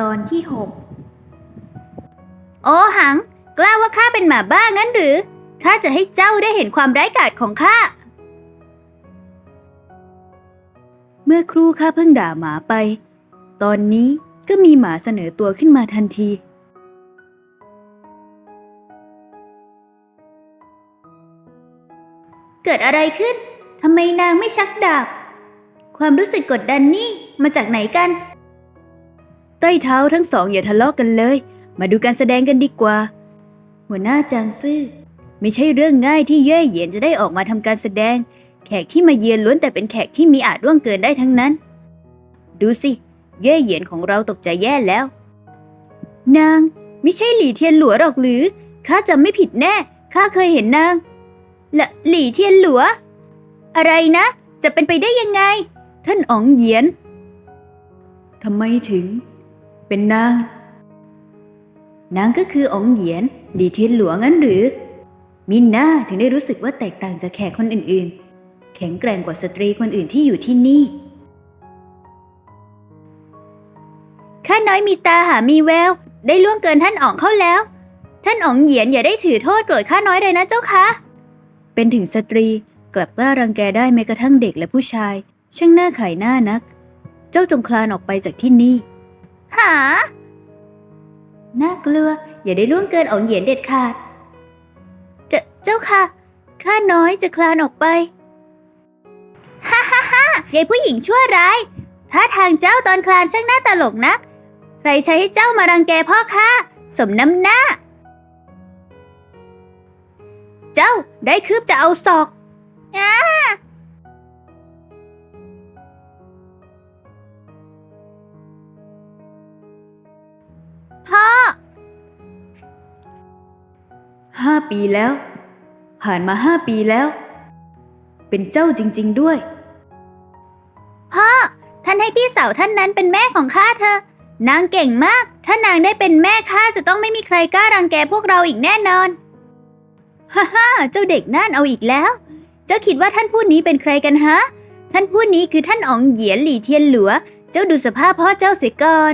ตอนที่หกโอหัง กล้าว่าข้าเป็นหมาบ้างั้นหรือ ข้าจะให้เจ้าได้เห็นความร้ายกาจของข้า เมื่อครู่ข้าเพิ่งด่าหมาไป ตอนนี้ก็มีหมาเสนอตัวขึ้นมาทันที เกิดอะไรขึ้น ทำไมนางไม่ชักดาบ ความรู้สึกกดดันนี่มาจากไหนกัน ใต้เท้าทั้งสองอย่าทะเลาะกันเลย มาดูการแสดงกันดีกว่า หัวหน้าจางซื่อ ไม่ใช่เรื่องง่ายที่เย่เหยียนจะได้ออกมาทำการแสดง แขกที่มาเยือนล้วนแต่เป็นแขกที่มีอาจร่วงเกินได้ทั้งนั้น ดูสิ เย่เหยียนของเราตกใจแย่แล้ว นาง ไม่ใช่หลี่เทียนหลัวหรอกหรือข้าจำไม่ผิดแน่ข้าเคยเห็นนางละหลี่เทียนหลัว อะไรนะ จะเป็นไปได้ยังไง ท่านอ๋องเหยียนทำไมถึง เป็นนาง นางก็คือองเหยียนหลีเทียนหลวงงั้นหรือ มินนาถึงได้รู้สึกว่าแตกต่างจากแขกคนอื่นๆ แข็งแกร่งกว่าสตรีคนอื่นที่อยู่ที่นี่ ข้าน้อยมีตาหามีแวว ได้ล่วงเกินท่านอ๋องเข้าแล้ว ท่านอ๋องเหยียนอย่าได้ถือโทษโกรธข้าน้อยเลยนะเจ้าคะเป็นถึงสตรีกลับกล้ารังแกได้แม้กระทั่งเด็กและผู้ชาย ช่างหน่าขายหน้านัก เจ้าจงคลานออกไปจากที่นี่ หา น่ากลัว อย่าได้ล่วงเกินอองเหยียนเด็ดขาด เจเจ้าค่ะ ข้าน้อยจะคลานออกไป ฮ่าฮ่าฮ่ายายผู้หญิงชั่วร้ายท่าทางเจ้าตอนคลานช่างน่าตลกนัก ใครใช้ให้เจ้ามารังแกพ่อข้า สมน้ำหน้า เจ้าได้คืบจะเอาศอกอ้า ห้าปีแล้ว ผ่านมาห้าปีแล้ว เป็นเจ้าจริง ๆด้วย พ่อ ท่านให้พี่สาวท่านนั้นเป็นแม่ของข้าเธอ นางเก่งมาก ถ้านางได้เป็นแม่ข้าจะต้องไม่มีใครกล้ารังแกพวกเราอีกแน่นอน ฮ่าฮ่าเจ้าเด็กนั่นเอาอีกแล้ว เจ้าคิดว่าท่านผู้นี้เป็นใครกันฮะ ท่านผู้นี้คือท่านอ๋องเหยียนหลี่เทียนหลัว เจ้าดูสภาพพ่อเจ้าเสียก่อน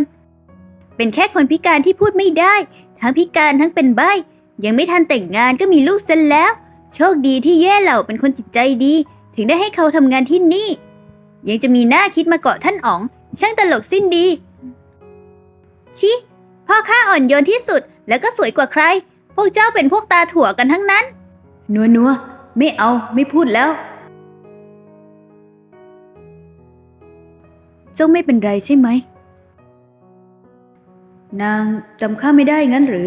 เป็นแค่คนพิการที่พูดไม่ได้ ทั้งพิการทั้งเป็นใบ ยังไม่ทันแต่งงานก็มีลูกเสร็จแล้ว โชคดีที่แย่เหล่าเป็นคนจิตใจดี ถึงได้ให้เขาทำงานที่นี่ ยังจะมีหน้าคิดมาเกาะท่านอ๋อง ช่างตลกสิ้นดี ชิพ่อข้าอ่อนโยนที่สุดแล้วก็สวยกว่าใคร พวกเจ้าเป็นพวกตาถั่วกันทั้งนั้น นัวนัวไม่เอาไม่พูดแล้ว เจ้าไม่เป็นไรใช่ไหม นางจำข้าไม่ได้งั้นหรือ